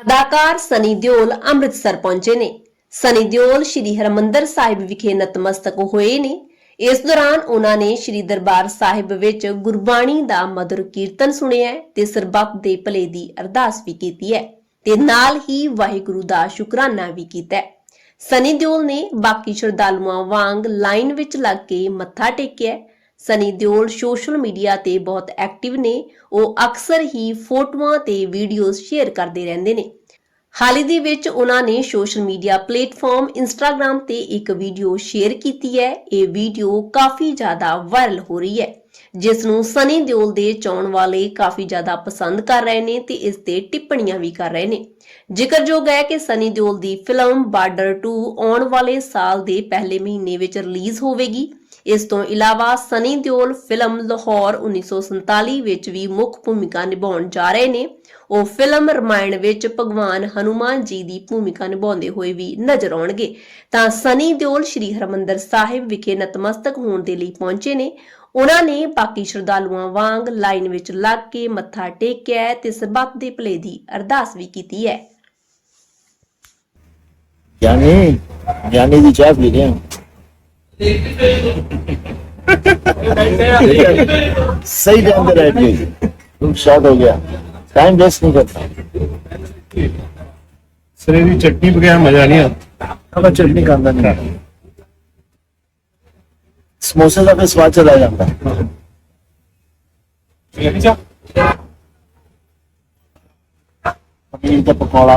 ਅਦਾਕਾਰ ਸਨੀ ਦਿਓਲ ਅੰਮ੍ਰਿਤਸਰ ਪਹੁੰਚੇ ਨੇ। ਸਨੀ ਦਿਓਲ ਸ਼੍ਰੀ ਹਰਮੰਦਰ ਸਾਹਿਬ ਵਿਖੇ ਨਤਮਸਤਕ ਹੋਏ ਨੇ। ਇਸ ਦੌਰਾਨ ਉਹਨਾਂ ਨੇ ਸ਼੍ਰੀ ਦਰਬਾਰ ਸਾਹਿਬ ਵਿੱਚ ਗੁਰਬਾਣੀ ਦਾ ਮధుਰ ਕੀਰਤਨ ਸੁਣਿਆ ਤੇ ਸਰਬੱਤ ਦੇ ਭਲੇ ਦੀ ਅਰਦਾਸ ਵੀ ਕੀਤੀ ਹੈ ਤੇ ਨਾਲ ਹੀ ਵਾਹਿਗੁਰੂ ਦਾ ਸ਼ੁਕਰਾਨਾ ਵੀ ਕੀਤਾ ਸਨੀ ਦਿਓਲ ਨੇ ਬਾਕੀ ਸ਼ਰਧਾਲੂਆਂ ਵਾਂਗ ਲਾਈਨ ਵਿੱਚ ਲੱਗ ਕੇ ਮੱਥਾ ਟੇਕਿਆ ਸਨੀ ਦਿਓਲ ਸੋਸ਼ਲ ਮੀਡੀਆ ਤੇ ਬਹੁਤ ਐਕਟਿਵ ਨੇ। ਉਹ ਅਕਸਰ ਹੀ ਫੋਟੋਆਂ ਤੇ ਵੀਡੀਓਜ਼ ਸ਼ੇਅਰ ਕਰਦੇ ਰਹਿੰਦੇ ਨੇ। ਹਾਲ ਹੀ ਦੇ ਵਿੱਚ ਉਹਨਾਂ ਨੇ ਸੋਸ਼ਲ ਮੀਡੀਆ ਪਲੇਟਫਾਰਮ ਇੰਸਟਾਗ੍ਰam ਤੇ ਇੱਕ ਵੀਡੀਓ ਸ਼ੇਅਰ ਕੀਤੀ ਹੈ। ਇਹ ਵੀਡੀਓ ਕਾਫੀ ਜ਼ਿਆਦਾ ਵਾਇਰਲ ਹੋ ਰਹੀ ਹੈ। ਜਿਸ ਨੂੰ ਸਨੀ ਦਿਓਲ ਦੇ ਚਾਹਣ ਵਾਲੇ ਕਾਫੀ ਜ਼ਿਆਦਾ ਪਸੰਦ ਕਰ ਰਹੇ ਨੇ ਤੇ ਇਸ ਤੇ ਟਿੱਪਣੀਆਂ ਵੀ ਕਰ ਰਹੇ ਨੇ। ਜ਼ਿਕਰਯੋਗ ਹੈ ਕਿ ਸਨੀ ਦਿਓਲ ਦੀ ਫਿਲਮ ਬਾਰਡਰ 2 ਆਉਣ ਵਾਲੇ ਸਾਲ ਦੇ ਪਹਿਲੇ ਮਹੀਨੇ ਵਿੱਚ ਰਿਲੀਜ਼ ਹੋਵੇਗੀ। ਇਸ ਤੋਂ ਇਲਾਵਾ ਸਨੀ ਦਿਓਲ ਫਿਲਮ ਲਾਹੌਰ 1947 ਵਿੱਚ ਵੀ ਮੁੱਖ ਭੂਮਿਕਾ ਨਿਭਾਉਣ ਜਾ ਰਹੇ ਨੇ। ਉਹ ਫਿਲਮ ਰਮਾਇਣ ਵਿੱਚ ਭਗਵਾਨ ਹਨੂਮਾਨ ਜੀ ਦੀ ਭੂਮਿਕਾ ਨਿਭਾਉਂਦੇ ਹੋਏ ਵੀ ਨਜ਼ਰ ਆਉਣਗੇ। ਤਾਂ ਸਨੀ ਦਿਓਲ ਸ਼੍ਰੀ ਹਰਮੰਦਰ ਸਾਹਿਬ ਵਿਖੇ ਨਤਮਸਤਕ ਹੋਣ ਦੇ ਲਈ ਪਹੁੰਚੇ ਨੇ। ਉਹਨਾਂ ਨੇ ਬਾਕੀ ਸ਼ਰਧਾਲੂਆਂ ਵਾਂਗ ਲਾਈਨ ਵਿੱਚ ਲੱਗ ਕੇ ਮੱਥਾ ਟੇਕਿਆ ਤੇ ਸਰਬੱਤ ਦੇ ਭਲੇ ਦੀ ਅਰਦਾਸ ਵੀ ਕੀਤੀ ਹੈ। ਗਿਆਨੀ ਗਿਆਨੀ ਦੀ ਚਾਹ ਪੀ ਰਹੇ सही ध्यान दे रहे तुम शॉर्ट हो गया। टाइम वेस्ट नहीं करता। सर यदि चटनी बगैर मज़ा नहीं आता। अब चटनी का अंदर नहीं समोसे का भी स्वाद चला जाता। है पनीर का पकौड़ा।